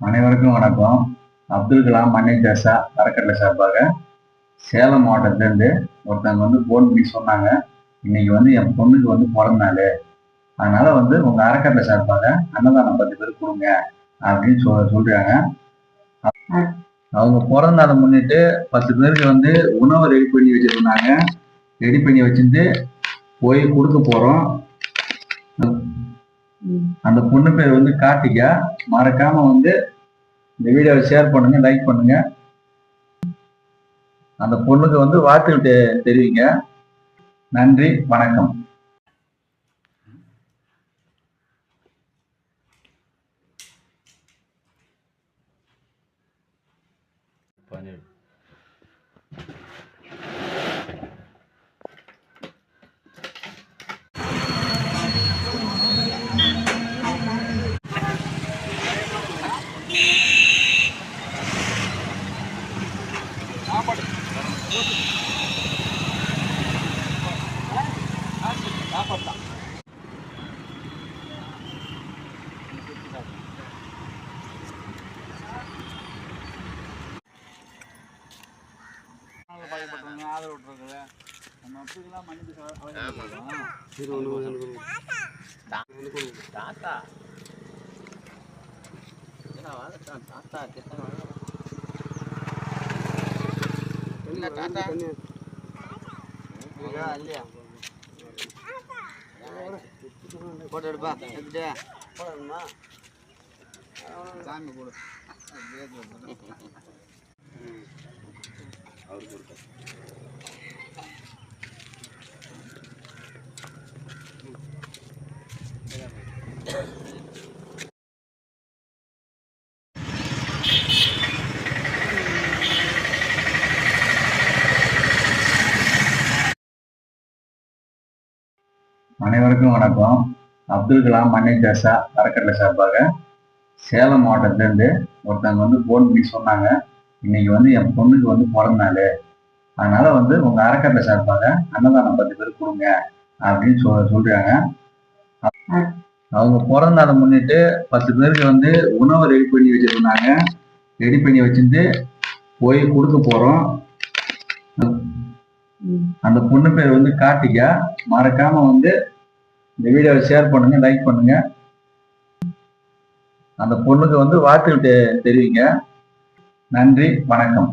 அனைவருக்கும் வணக்கம். அப்துல் கலாம் மண்ணை தேசா அறக்கட்டளை சார்பாக சேலம் மாவட்டத்திலேருந்து ஒருத்தவங்க வந்து ஃபோன் பண்ணி சொன்னாங்க. இன்னைக்கு வந்து என் பொண்ணுக்கு வந்து பிறந்த நாள். அதனால வந்து உங்கள் அறக்கட்டளை சார்பாக அன்னதானம் பத்து பேர் கொடுங்க அப்படின்னு சொல் சொல்கிறாங்க அவங்க பிறந்த நாளை முன்னிட்டு பத்து பேருக்கு வந்து உணவை ரெடி பண்ணி வச்சிருந்தாங்க. ரெடி பண்ணி வச்சுட்டு போய் கொடுக்க போகிறோம் அந்த பொண்ணு பேர் வந்து கார்த்திகா. மறக்காம வந்து இந்த வீடியோவை ஷேர் பண்ணுங்க லைக் பண்ணுங்க. அந்த பொண்ணுக்கு வந்து வாழ்த்துக்கள் தெ- தெரிவிங்க. நன்றி வணக்கம். பயப்பட்டவங்க ஆதரவு விட்டுருக்குது நம்ம அப்படிலாம் மன்னிப்பு தாத்தா என்ன வாழத்தான் தாத்தா கிட்ட தாத்தா இல்லையா இல்லையா? போட்டோ எடுப்பா எடுத்துட்டு. போடணுமா சாமி கொடு. அனைவருக்கும் வணக்கம். அப்துல் கலாம் மண்ணை தேசா அறக்கட்டளை சார்பாக சேலம் மாவட்டத்திலேருந்து ஒருத்தவங்க வந்து ஃபோன் பண்ணி சொன்னாங்க. இன்னைக்கு வந்து என் பொண்ணுக்கு வந்து பிறந்த நாள். அதனால வந்து உங்க அறக்கட்டளை சார்பாக அன்னதானம் பத்து பேர் கொடுங்க அப்படின்னு சொல் சொல்றாங்க. அவங்க பிறந்த நாளை முன்னிட்டு பத்து பேருக்கு வந்து உணவு ரெடி பண்ணி வச்சிருந்தாங்க. ரெடி பண்ணி வச்சுட்டு போய் கொடுக்க போறோம். அந்த பொண்ணு பேர் வந்து கார்த்திகா. மறக்காம வந்து இந்த வீடியோவை ஷேர் பண்ணுங்க லைக் பண்ணுங்க. அந்த பொண்ணுக்கு வந்து வாழ்த்துக்கிட்டு தெரிவிங்க. நன்றி வணக்கம்.